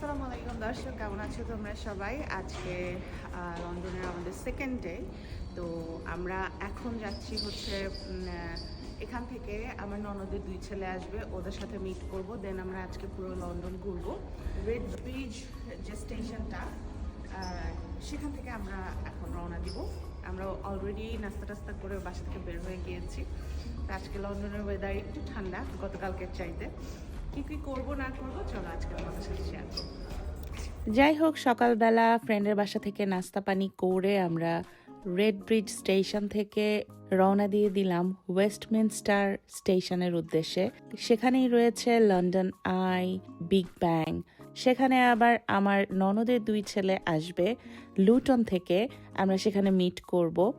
আসসালামু আলাইকুম দর্শক, কেমন আছো তোমরা সবাই? আজকে লন্ডনের আমাদের সেকেন্ড ডে তো আমরা এখন যাচ্ছি হচ্ছে এখান থেকে আমার ননদের দুই ছেলে আসবে, ওদের সাথে মিট করব দেন আমরা আজকে পুরো লন্ডন ঘুরবো। রেড ব্রিজ যে স্টেশনটা সেখান থেকে আমরা এখন রওনা দিব। আমরা অলরেডি নাস্তা টাস্তা করে বাসা থেকে বের হয়ে গিয়েছি। তো আজকে লন্ডনের ওয়েদার একটু ঠান্ডা, গতকালকের চাইতে। যাই হোক, সকালবেলা ফ্রেন্ডের বাসা থেকে নাস্তা পানি করে আমরা রেড ব্রিজ স্টেশন থেকে রওনা দিয়ে দিলাম ওয়েস্টমিনস্টার স্টেশনের উদ্দেশ্যে। সেখানেই রয়েছে লন্ডন আই বিগ ব্যাং সেখানে আবার আমার ননদের দুই ছেলে আসবে। লুটন থেকে আমরা সেখানে মিট করব।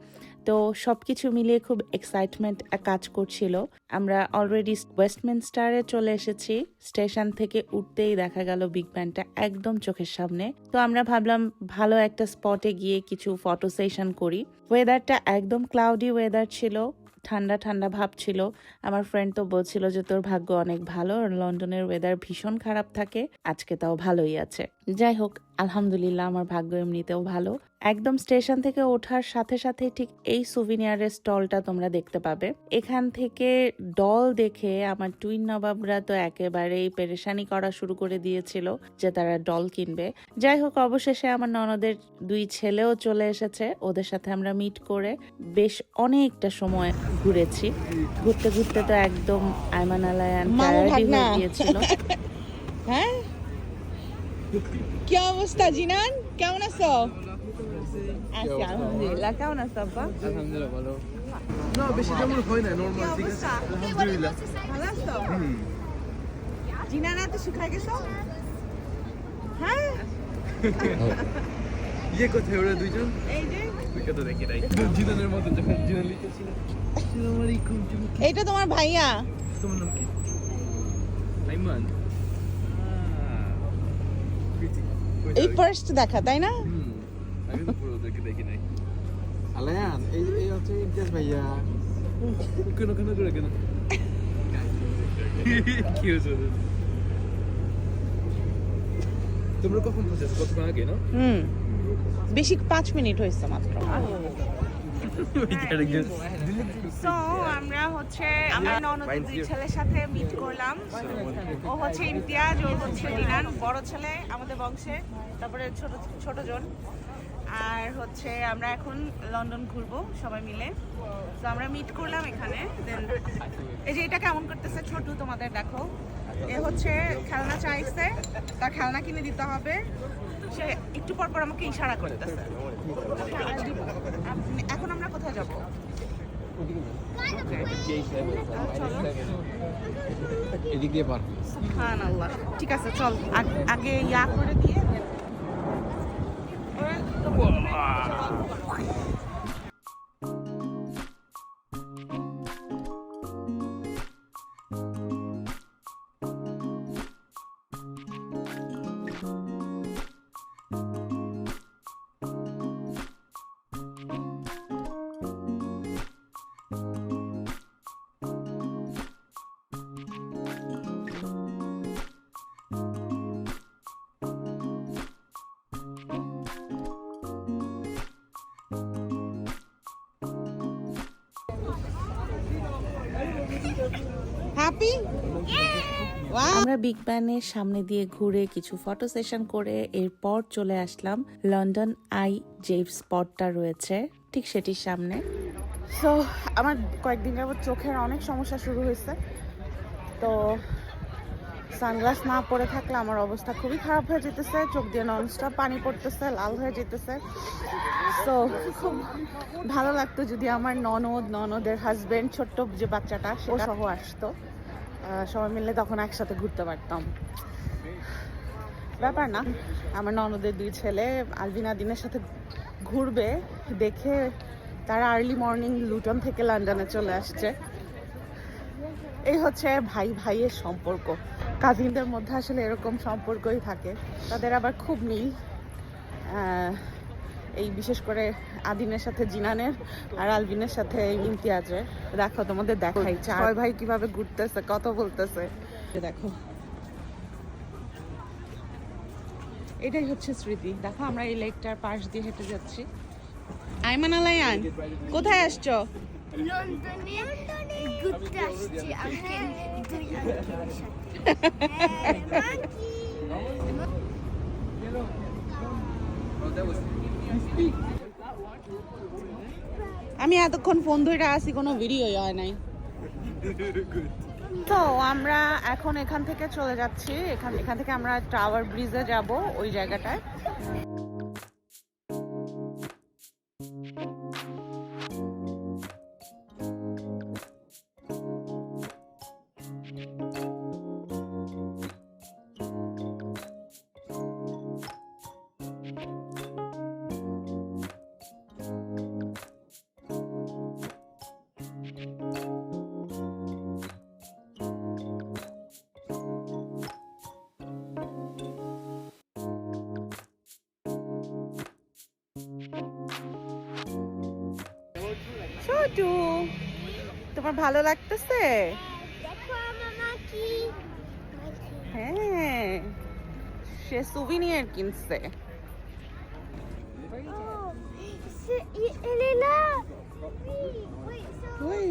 তো সবকিছু মিলিয়ে খুব এক্সাইটমেন্ট কাজ করছিল। আমরা অলরেডি ওয়েস্টমিনস্টারে চলে এসেছি। স্টেশন থেকে উঠতেই দেখা গেল বিগ ব্যানটা একদম চোখের সামনে। তো আমরা ভাবলাম ভালো একটা স্পটে গিয়ে কিছু ফটো সেশন করি। ওয়েদারটা একদম ক্লাউডি ওয়েদার ছিল, ঠান্ডা ঠান্ডা ভাব ছিল। আমার ফ্রেন্ড তো বলছিল যে, তোর ভাগ্য অনেক ভালো, আর লন্ডনের ওয়েদার ভীষণ খারাপ থাকে। আজকে তাও ভালোই আছে। যাই হোক আলহামদুলিল্লাহ আমার ভাগ্য এমনিতেও ভালো। একদম স্টেশন থেকে ওঠার সাথে সাথে ঠিক এই সুভিনিয়ারের স্টলটা তোমরা দেখতে পাবে। এখান থেকে ডল দেখে আমার টুইন নবাবরা তো একেবারেই পেরেশানি করা শুরু করে দিয়েছিল যে তারা ডল কিনবে। যাই হোক অবশেষে আমার ননদের দুই ছেলেও চলে এসেছে। ওদের সাথে আমরা মিট করে বেশ অনেকটা সময় ঘুরেছি। ঘুরতে ঘুরতে তো একদম আয়মান আলায়ান ভাগনা। হয়ে গিয়েছিল। হ্যাঁ? কি অবস্থা জিনান কেমন আছো আলহামদুলিল্লাহ কেমন আছো আব্বা আলহামদুলিল্লাহ ভালো না বেশি তেমন হয় না নর্মাল ঠিক আছে আলহামদুলিল্লাহ ভালো আছো জিনান এত গেছো হ্যাঁ ইয়ে কোথায় ওরা দুইজন এই যে এইটা তোমার ভাইয়া তোমার নাম কি আইমান এই ফার্স্ট দেখা তাই না? আমি পুরো দেখে দেখি নাই। আলায়ান এই এই হচ্ছে ইমতিয়াজ ভাইয়া। কেন কেন করে কেন? কি হয়েছে? তোমরা কখন পৌঁছেছো? কতক্ষণ আগে না? হুম বেশি পাঁচ মিনিট হয়েছে মাত্র। সো আমরা হচ্ছে আমার ননদের দুই ছেলের সাথে মিট করলাম। ও হচ্ছে ইমতিয়াজ, ও হচ্ছে দিনান বড় ছেলে আমাদের বংশে, তারপরে ছোট ছোট জন। আর হচ্ছে আমরা এখন লন্ডন ঘুরবো সবাই মিলে। তো আমরা মিট করলাম এখানে দেন এই যে এটা কেমন করতেছে ছোট তোমাদের দেখো। এ হচ্ছে খেলনা চাইছে, তার খেলনা কিনে দিতে হবে। সে একটু পর পর আমাকে ইশারা করে আপনি- এখন আমরা কোথায় যাব? এদিক দিয়ে পার সুবহানাল্লাহ। ঠিক আছে, চল। আগে ইয়া করে দিয়ে হ্যাপি আমরা বিগ ব্যানের সামনে দিয়ে ঘুরে কিছু ফটো সেশন করে এরপর চলে আসলাম লন্ডন আই যে স্পটটা রয়েছে ঠিক সেটির সামনে। তো আমার কয়েকদিন যাবত চোখের অনেক সমস্যা শুরু হয়েছে। তো সানগ্লাস না পরে থাকলে আমার অবস্থা খুবই খারাপ হয়ে যেতেছে চোখ দিয়ে ননস্টপ পানি পড়তেছে লাল হয়ে যেতেছে। তো খুব ভালো লাগতো যদি আমার ননদ ননদের হাজবেন্ড ছোট্ট যে বাচ্চাটা সে সহ আসতো। সবাই মিলে তখন একসাথে ঘুরতে পারতাম। ব্যাপার না আমার ননদের দুই ছেলে আলবিনা দিনের সাথে ঘুরবে দেখে তারা আর্লি মর্নিং লুটন থেকে লন্ডনে চলে আসছে। এই হচ্ছে ভাই ভাইয়ের সম্পর্ক। কাজিনদের মধ্যে আসলে এরকম সম্পর্কই থাকে। তাদের আবার খুব মিল। এই বিশেষ করে আদিনের সাথে জিনানের আর আলবিনের সাথে ইমতিয়াজের। দেখো তোমাদের দেখাই। ছয় ভাই কীভাবে ঘুরতেছে কত বলতেছে। দেখো। এটাই হচ্ছে স্মৃতি। দেখো আমরা এই লেকটার পাশ দিয়ে হেঁটে যাচ্ছি। আইমান আলায়ান কোথায় আসছো? লন্ডনে ঘুরতে আসছি আঙ্কেল দুই আঙ্কেলের সাথে। আমি এতক্ষণ ফোন ধরে আসি কোনো ভিডিওই হয় নাই। তো আমরা এখন এখান থেকে চলে যাচ্ছি। এখান এখান থেকে আমরা টাওয়ার ব্রিজে যাব ওই জায়গাটায়। ছোটু তোমার ভালো লাগতেছে? হ্যাঁ সে সুভিনিয়ার কিনছে. Oui,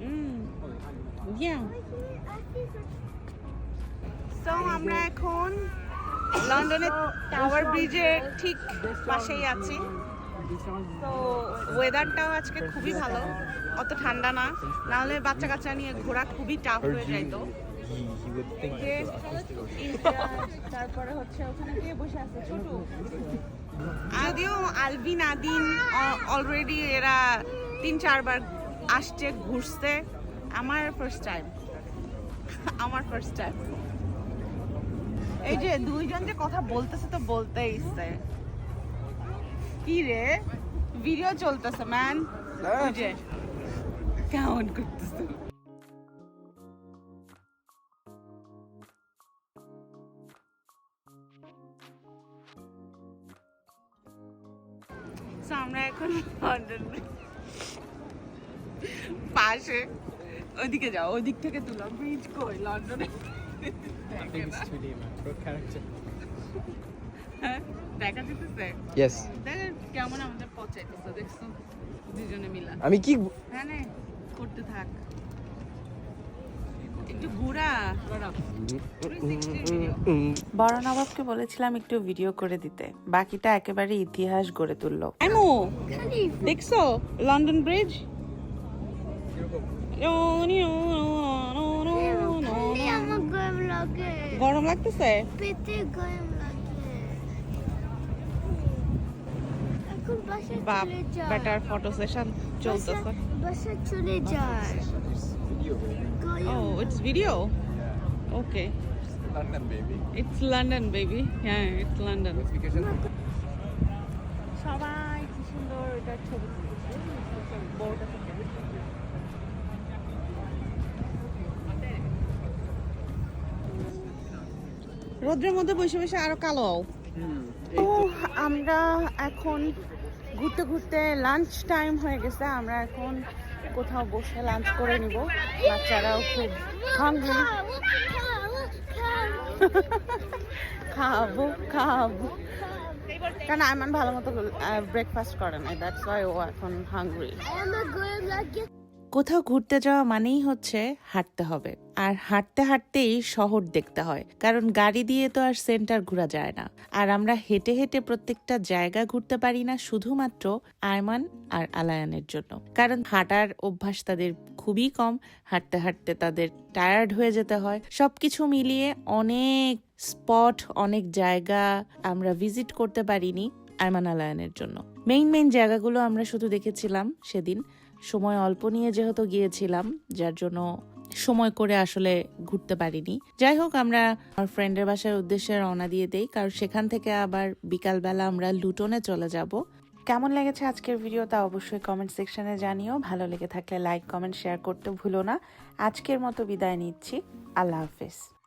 mm আমরা এখন লন্ডনের টাওয়ার ব্রিজের ঠিক পাশেই আছি। তো ওয়েদারটাও আজকে খুবই ভালো। অত ঠান্ডা না। নাহলে বাচ্চা কাচ্চা নিয়ে ঘোরা খুবই টাফ হয়ে যাইতো তারপরে হচ্ছে ওখানে কে বসে আলবিন, আদিন অলরেডি এরা তিন চারবার আসছে, ঘুরছে। আমার ফার্স্ট টাইম আমার ফার্স্ট টাইম এই যে দুইজন যে কথা বলতেছে তো বলতেই ইচ্ছে। কি রে? ভিডিও চলতেছে ম্যান যে। কেমন করতেছে? আমরা এখন লন্ডন পাশে। ওইদিকে যাও ওইদিক থেকে তুলো। ব্রিজ কই? লন্ডনে হ্যাঁ, দেখা যেতেছে ইয়েস কেমন আমাদের পচাইতেছে দেখছ দুজনে মিলা। আমি কি হ্যাঁ নে, করতে থাক। একটু ভিডিও বড় নবাবকে বলেছিলাম একটু ভিডিও করে দিতে। বাকিটা একেবারে ইতিহাস গড়ে তুললো। এমো দেখছ লন্ডন ব্রিজ গরম গরম লাগতেছে? পেটে গরম বাপ বেটার ফটো সেশন চলতেছে। বাসা- বাসা চলে যায় ও it's video okay London, baby. It's London baby হ্যাঁ ইটস লন্ডন. সবাই কি সুন্দর এটা ছবি তুলছে। বোর্ডে থেকে রোদ্রের মধ্যে বসে বসে আরও কালো তো। আমরা এখন ঘুরতে ঘুরতে লাঞ্চ টাইম হয়ে গেছে, আমরা এখন কোথাও বসে লাঞ্চ করে নিব। বাচ্চারাও খুব হাঙ্গি খাব খাব। কারণ আয়মান ভালো মতো ব্রেকফাস্ট করে নাই দ্যাটস ওয়াই ও এখন হাঙ্গরি আমার কোথাও ঘুরতে যাওয়া মানেই হচ্ছে হাঁটতে হবে। আর হাঁটতে হাঁটতেই শহর দেখতে হয়, কারণ গাড়ি দিয়ে তো আর সেন্টার ঘোরা যায় না। আর আমরা হেঁটে হেঁটে প্রত্যেকটা জায়গা ঘুরতে পারি না শুধুমাত্র আয়মান আর আলায়ানের জন্য। কারণ হাঁটার অভ্যাস তাদের খুবই কম, হাঁটতে হাঁটতে তাদের টায়ার্ড হয়ে যেতে হয়। সবকিছু মিলিয়ে অনেক স্পট অনেক জায়গা আমরা ভিজিট করতে পারিনি আয়মান আলায়ানের জন্য। মেইন মেইন জায়গাগুলো আমরা শুধু দেখেছিলাম সেদিন। সময় অল্প নিয়ে যেহেতু গিয়েছিলাম, যার জন্য সময় করে আসলে ঘুরতে পারিনি। যাই হোক, আমরা আমার ফ্রেন্ডের বাসার উদ্দেশ্যে রওনা দিয়ে দেই, কারণ সেখান থেকে আবার বিকালবেলা আমরা লুটনে চলে যাব। কেমন লেগেছে আজকের ভিডিও তা অবশ্যই কমেন্ট সেকশনে জানিও। ভালো লেগে থাকলে লাইক কমেন্ট শেয়ার করতে ভুলো না। আজকের মতো বিদায় নিচ্ছি। আল্লাহ হাফেজ।